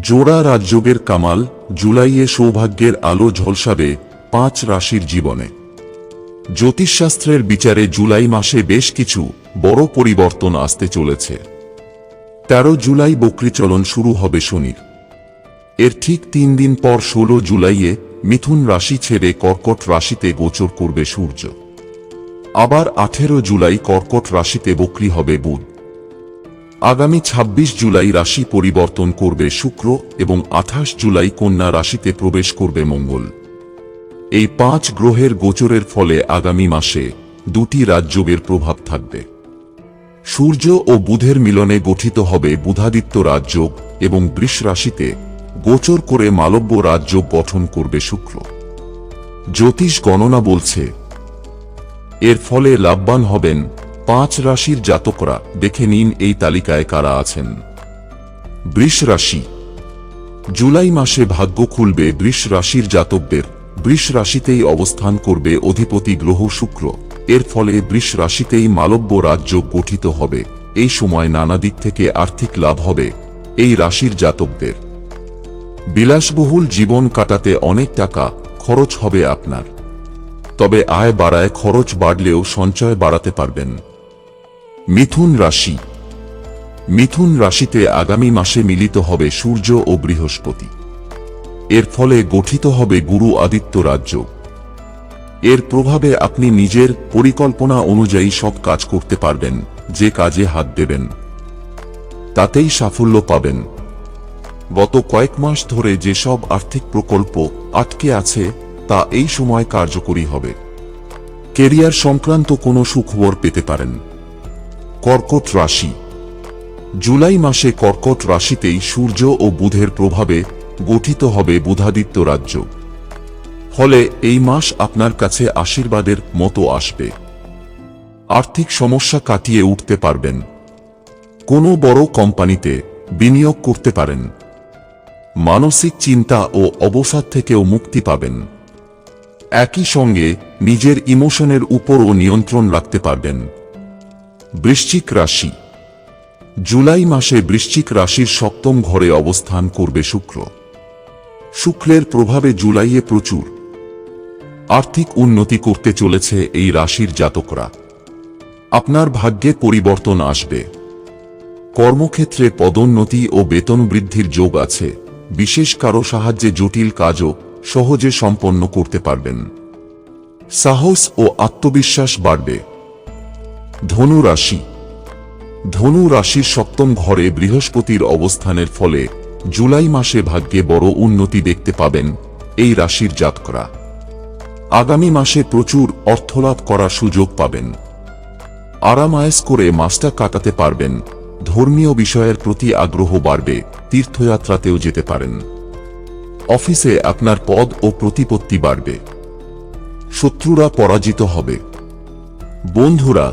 জোড়া রাজযোগের কামাল জুলাইয়ে সৌভাগ্যের আলো ঝলসাবে পাঁচ রাশির জীবনে। জ্যোতিষশাস্ত্রের বিচারে জুলাই মাসে বেশ কিছু বড় পরিবর্তন আসতে চলেছে। তেরো জুলাই বক্রীচলন শুরু হবে শনির। এর ঠিক তিন দিন পর ষোলো জুলাইয়ে মিথুন রাশি ছেড়ে কর্কট রাশিতে গোচর করবে সূর্য। আবার আঠেরো জুলাই কর্কট রাশিতে বক্রী হবে বুধ। আগামী ২৬ জুলাই রাশি পরিবর্তন করবে শুক্র এবং আঠাশ জুলাই কন্যা রাশিতে প্রবেশ করবে মঙ্গল। এই পাঁচ গ্রহের গোচরের ফলে আগামী মাসে দুটি রাজযোগের প্রভাব থাকবে। সূর্য ও বুধের মিলনে গঠিত হবে বুধাদিত্য রাজযোগ এবং বৃষ রাশিতে গোচর করে মালব্য রাজযোগ গঠন করবে শুক্র। জ্যোতিষ গণনা বলছে, এর ফলে লাভবান হবেন পাঁচ রাশির জাতকরা, দেখে নিন এই তালিকায় কারা আছেন। বৃষ রাশি। জুলাই মাসে ভাগ্য খুলবে বৃষ রাশির জাতকদের। বৃষ রাশিতেই অবস্থান করবে অধিপতি গ্রহ শুক্র। এর ফলে বৃষ রাশিতেই মালব্য রাজ্য গঠিত হবে। এই সময় নানা দিক থেকে আর্থিক লাভ হবে এই রাশির জাতকদের। বিলাসবহুল জীবন কাটাতে অনেক টাকা খরচ হবে আপনার। তবে আয় বাড়ায় খরচ বাড়লেও সঞ্চয় বাড়াতে পারবেন। মিথুন রাশি। মিথুন রাশিতে আগামী মাসে মিলিত হবে সূর্য ও বৃহস্পতি। এর ফলে গঠিত হবে গুরু আদিত্য রাজ্য। এর প্রভাবে আপনি নিজের পরিকল্পনা অনুযায়ী সব কাজ করতে পারবেন, যে কাজে হাত দেবেন। তাতেই সাফল্য পাবেন। গত কয়েক মাস ধরে যেসব আর্থিক প্রকল্প আটকে আছে, তা এই সময় কার্যকরী হবে। কেরিয়ার সংক্রান্ত কোনো সুখবর পেতে পারেন। কর্কট রাশি। জুলাই মাসে কর্কট রাশিতেই সূর্য ও বুধের প্রভাবে গঠিত হবে বুধাদিত্য রাজ্য। ফলে এই মাস আপনার কাছে আশীর্বাদের মতো আসবে। আর্থিক সমস্যা কাটিয়ে উঠতে পারবেন। কোনো বড় কোম্পানিতে বিনিয়োগ করতে পারেন। মানসিক চিন্তা ও অবসাদ থেকেও মুক্তি পাবেন। একই সঙ্গে নিজের ইমোশনের উপরও নিয়ন্ত্রণ রাখতে পারবেন। বৃশ্চিক রাশি। জুলাই মাসে বৃশ্চিক রাশির সপ্তম ঘরে অবস্থান করবে শুক্র। শুক্রের প্রভাবে জুলাইয়ে প্রচুর। আর্থিক উন্নতি করতে চলেছে এই রাশির জাতকরা। আপনার ভাগ্যে পরিবর্তন আসবে। কর্মক্ষেত্রে পদোন্নতি ও বেতন বৃদ্ধির যোগ আছে। বিশেষ কারও সাহায্যে জটিল কাজও সহজে সম্পন্ন করতে পারবেন। সাহস ও আত্মবিশ্বাস বাড়বে। ধনু রাশি। ধনু রাশির সপ্তম ঘরে বৃহস্পতির অবস্থানের ফলে জুলাই মাসে ভাগ্যে বড় উন্নতি দেখতে পাবেন এই রাশির জাতকরা। আগামী মাসে প্রচুর অর্থলাভ করার সুযোগ পাবেন। আরামায়েস করে মাসটা কাটাতে পারবেন। ধর্মীয় বিষয়ের প্রতি আগ্রহ বাড়বে, তীর্থযাত্রাতেও যেতে পারেন। অফিসে আপনার পদ ও প্রতিপত্তি বাড়বে। শত্রুরা পরাজিত হবে। বন্ধুরা